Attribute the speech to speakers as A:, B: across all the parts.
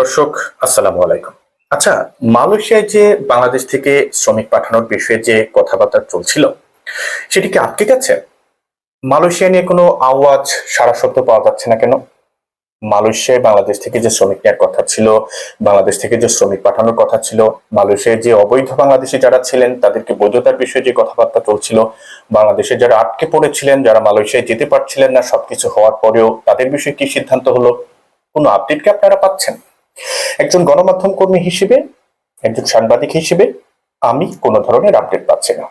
A: দর্শক, আসসালামু আলাইকুম। আচ্ছা মালয়েশিয়ায় যে বাংলাদেশ থেকে শ্রমিক পাঠানোর বিষয়ে যে কথাবার্তা চলছিল, সেটি কি আটকে গেছে? মালয়েশিয়া নিয়ে কোনো আওয়াজ, সারা শব্দ পাওয়া যাচ্ছে না কেন? মালয়েশিয়ায় বাংলাদেশ থেকে যে শ্রমিক নেওয়ার কথা ছিল, বাংলাদেশ থেকে যে শ্রমিক পাঠানোর কথা ছিল, মালয়েশিয়ায় যে অবৈধ বাংলাদেশি যারা ছিলেন, তাদেরকে বৈধতার বিষয়ে যে কথাবার্তা চলছিল, বাংলাদেশে যারা আটকে পড়েছিলেন, যারা মালয়েশিয়ায় যেতে পারছিলেন না, সবকিছু হওয়ার পরেও তাদের বিষয়ে কি সিদ্ধান্ত হলো? কোনো আপডেট কি আপনারা পাচ্ছেন? একজন গণমাধ্যম কর্মী হিসেবে, একজন সাংবাদিক হিসেবে আমি কোনো ধরনের আপডেট পাচ্ছি না।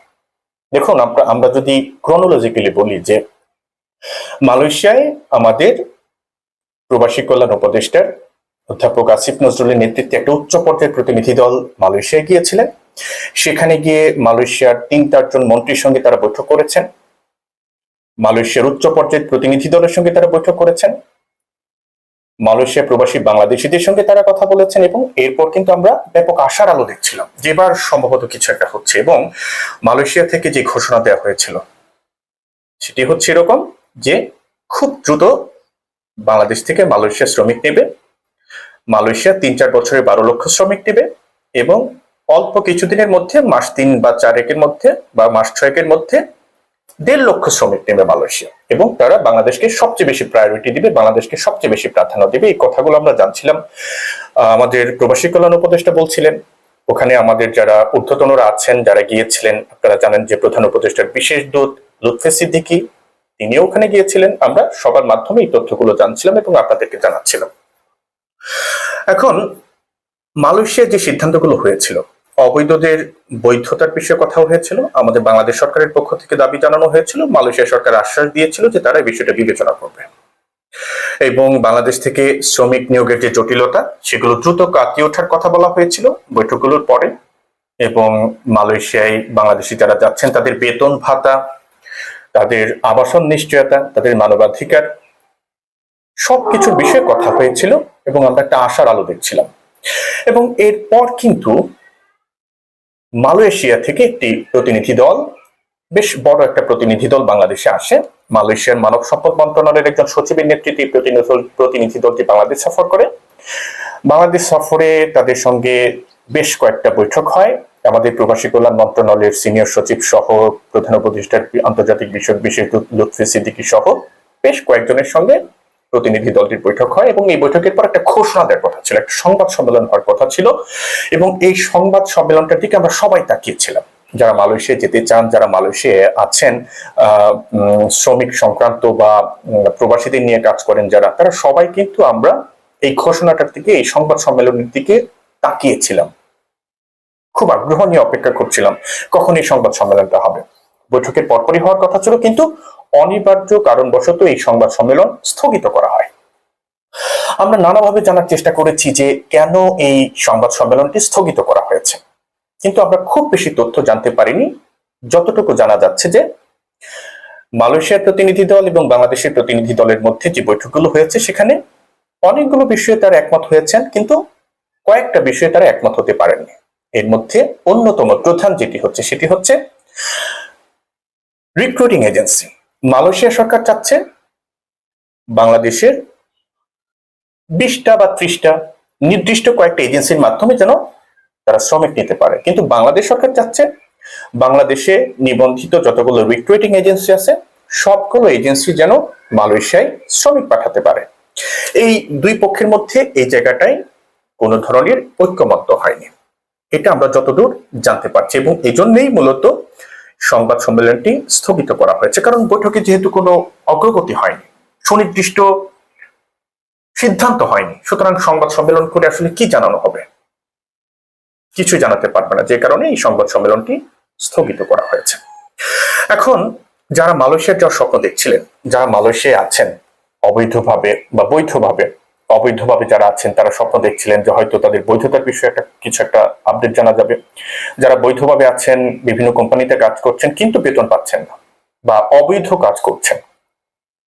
A: দেখুন, আমরা আমরা যদি ক্রনোলজিক্যালি বলি যে মালয়েশিয়ায় আমাদের প্রবাসী কল্যাণ উপদেষ্টার অধ্যাপক আসিফ নজরুলের নেতৃত্বে একটা উচ্চ পর্যায়ের প্রতিনিধি দল মালয়েশিয়ায় গিয়েছিলেন। সেখানে গিয়ে মালয়েশিয়ার তিন চারজন মন্ত্রীর সঙ্গে তারা বৈঠক করেছেন। মালয়েশিয়ার উচ্চ পর্যায়ের প্রতিনিধি দলের সঙ্গে তারা বৈঠক করেছেন। মালয়েশিয়া প্রবাসী বাংলাদেশিদের সঙ্গে তারা কথা বলেছেন এবং এরপর কিন্তু আমরা ব্যাপক আশার আলো দেখছিলাম। যেবার সম্ভবত কিছু একটা হচ্ছে এবং মালয়েশিয়া থেকে যে ঘোষণা দেওয়া হয়েছিল, সেটি হচ্ছে এরকম যে খুব দ্রুত বাংলাদেশ থেকে মালয়েশিয়া শ্রমিক নেবে, মালয়েশিয়া তিন চার বছরে বারো লক্ষ শ্রমিক নেবে এবং অল্প কিছুদিনের মধ্যে, মাস তিন বা চারেকের মধ্যে বা মাস ছয়েকের মধ্যে দেড় লক্ষ শ্রমিক নেবে মালয়েশিয়া। এবং তারা বাংলাদেশকে সবচেয়ে বেশি প্রায়োরিটি দিবে, বাংলাদেশকে সবচেয়ে বেশি প্রাধান্য দিবে। এই কথাগুলো আমরা জানছিলাম। আমাদের প্রবাসী কল্যাণ উপদেষ্টা বলছিলেন, ওখানে আমাদের যারা ঊর্ধ্বতনরা আছেন, যারা গিয়েছিলেন, আপনারা জানেন যে প্রধান উপদেষ্টার বিশেষ দূত লুৎফে সিদ্দিকী, তিনিও ওখানে গিয়েছিলেন। আমরা সবার মাধ্যমে এই তথ্যগুলো জানছিলাম এবং আপনাদেরকে জানাচ্ছিলাম। এখন মালয়েশিয়ার যে সিদ্ধান্তগুলো হয়েছিল অবৈধদের বৈধতার বিষয়ে কথা হয়েছিল। আমাদের বাংলাদেশ সরকারের পক্ষ থেকে দাবি জানানো হয়েছিল। মালয়েশিয়া সরকার আশ্বাস দিয়েছিল যে তারা এই বিষয়টা বিবেচনা করবে। এবং বাংলাদেশ থেকে শ্রমিক নিয়োগের যে জটিলতা, সেগুলো দ্রুত কাটিয়ে ওঠার কথা বলা হয়েছিল বৈঠকগুলোর পরে। এবং মালয়েশিয়ায় বাংলাদেশি যারা যাচ্ছেন, তাদের বেতন ভাতা, তাদের আবাসন নিশ্চয়তা, তাদের মানবাধিকার, সবকিছুর বিষয়ে কথা হয়েছিল। এবং আমরা একটা আশার আলো দেখছিলাম। এবং এরপর কিন্তু মালয়েশিয়া থেকে একটি প্রতিনিধি দল, বেশ বড় একটা প্রতিনিধি দল বাংলাদেশে আসে। মালয়েশিয়ার মানব সম্পদ মন্ত্রণালয়ের একজন সচিবের নেতৃত্বে প্রতিনিধি প্রতিনিধি দলটি বাংলাদেশ সফর করে। বাংলাদেশ সফরে তাদের সঙ্গে বেশ কয়েকটা বৈঠক হয়। আমাদের প্রবাসী কল্যাণ মন্ত্রণালয়ের সিনিয়র সচিব সহ প্রধান উপদেষ্টার আন্তর্জাতিক বিষয়ক বিশেষ লুৎফি সিদ্দিকী সহ বেশ কয়েকজনের সঙ্গে প্রতিনিধি দলটির বৈঠক হয় এবং এই বৈঠকের পর একটা ঘোষণা দেওয়ার কথা ছিল, একটা সংবাদ সম্মেলন হওয়ার কথা ছিল এবং এই সংবাদ সম্মেলনটার দিকে আমরা সবাই তাকিয়েছিলাম। যারা মালয়েশিয়া যেতে চান, যারা মালয়েশিয়ায় আছেন শ্রমিক সংক্রান্ত বা প্রবাসীদের নিয়ে কাজ করেন যারা, তারা সবাই কিন্তু আমরা এই ঘোষণাটার দিকে, এই সংবাদ সম্মেলনের দিকে তাকিয়েছিলাম। খুব আগ্রহ নিয়ে অপেক্ষা করছিলাম, কখন এই সংবাদ সম্মেলনটা হবে। বৈঠকের পরপরই হওয়ার কথা ছিল, কিন্তু অনিবার্য কারণবশত এই সংবাদ সম্মেলন স্থগিত করা হয়। আমরা নানাভাবে জানার চেষ্টা করেছি যে কেন এই সংবাদ সম্মেলনটি স্থগিত করা হয়েছে। কিন্তু আমরা খুব বেশি তথ্য জানতে পারিনি, যতটুকু জানা যাচ্ছে যে মালয়েশিয়ার প্রতিনিধি দল এবং বাংলাদেশের প্রতিনিধি দলের মধ্যে যে বৈঠকগুলো হয়েছে, সেখানে অনেকগুলো বিষয়ে তারা একমত হয়েছেন, কিন্তু কয়েকটা বিষয়ে তারা একমত হতে পারেননি। এর মধ্যে অন্যতম প্রধান যেটি হচ্ছে, সেটি হচ্ছে রিক্রুটিং এজেন্সি মালয়েশিয়া সরকার চাচ্ছে বাংলাদেশের বিশটা বা ত্রিশটা নির্দিষ্ট কয়েকটা এজেন্সির মাধ্যমে যেন তারা শ্রমিক নিতে পারে। কিন্তু বাংলাদেশ সরকার চাচ্ছে বাংলাদেশে নিবন্ধিত যতগুলো রিক্রুটিং এজেন্সি আছে, সবগুলো এজেন্সি যেন মালয়েশিয়ায় শ্রমিক পাঠাতে পারে। এই দুই পক্ষের মধ্যে এই জায়গাটায় কোনো ধরনের ঐক্যমত্য হয়নি। এটা আমরা যতদূর জানতে পারছি এবং এই জন্যই মূলত সংবাদ সম্মেলনটি স্থগিত করা হয়েছে। কারণ বৈঠকে যেহেতু কোনো অগ্রগতি হয়নি, সুনির্দিষ্ট সিদ্ধান্ত হয়নি, সুতরাং সংবাদ সম্মেলন করে আসলে কি জানানো হবে? কিছু জানাতে পারবে না, যে কারণে এই সংবাদ সম্মেলনটি স্থগিত করা হয়েছে। এখন, যারা মালয়েশিয়ার যাওয়ার স্বপ্ন দেখছিলেন, যারা মালয়েশিয়ায় আছেন, অবৈধভাবে বা বৈধভাবে অবৈধভাবে যারা আছেন, তারা স্বপ্ন দেখছিলেন যে হয়তো তাদের বৈধতার বিষয়ে একটা কিছু একটা আপডেট জানা যাবে। যারা বৈধভাবে আছেন, বিভিন্ন কোম্পানিতে কাজ করছেন, কিন্তু বেতন পাচ্ছেন না বা অবৈধ কাজ করছেন,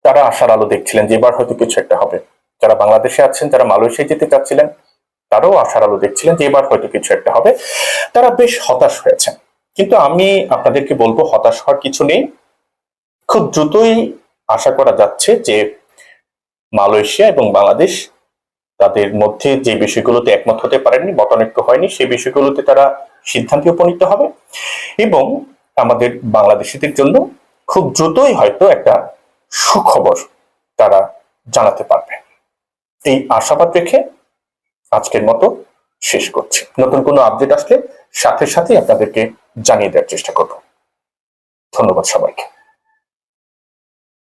A: তারা আশার আলো দেখছিলেন যে এবার হয়তো কিছু একটা হবে। যারা বাংলাদেশে আছেন, যারা মালয়েশিয়া যেতে চাচ্ছিলেন, তারাও আশার আলো দেখছিলেন যে এবার হয়তো কিছু একটা হবে। তারা বেশ হতাশ হয়েছেন। কিন্তু আমি আপনাদেরকে বলব, হতাশ হওয়ার কিছু নেই। খুব দ্রুতই আশা করা যাচ্ছে যে মালয়েশিয়া এবং বাংলাদেশ তাদের মধ্যে যে বিষয়গুলোতে একমত হতে পারেননি, মতানৈক্য হয়নি, সেই বিষয়গুলোতে তারা সিদ্ধান্তে উপনীত হবে এবং আমাদের বাংলাদেশিদের জন্য খুব দ্রুতই হয়তো একটা সুখবর তারা জানাতে পারবে। এই আশাবাদ রেখে আজকের মতো শেষ করছি। নতুন কোনো আপডেট আসলে সাথে সাথে আপনাদেরকে জানিয়ে দেওয়ার চেষ্টা করব। ধন্যবাদ সবাইকে।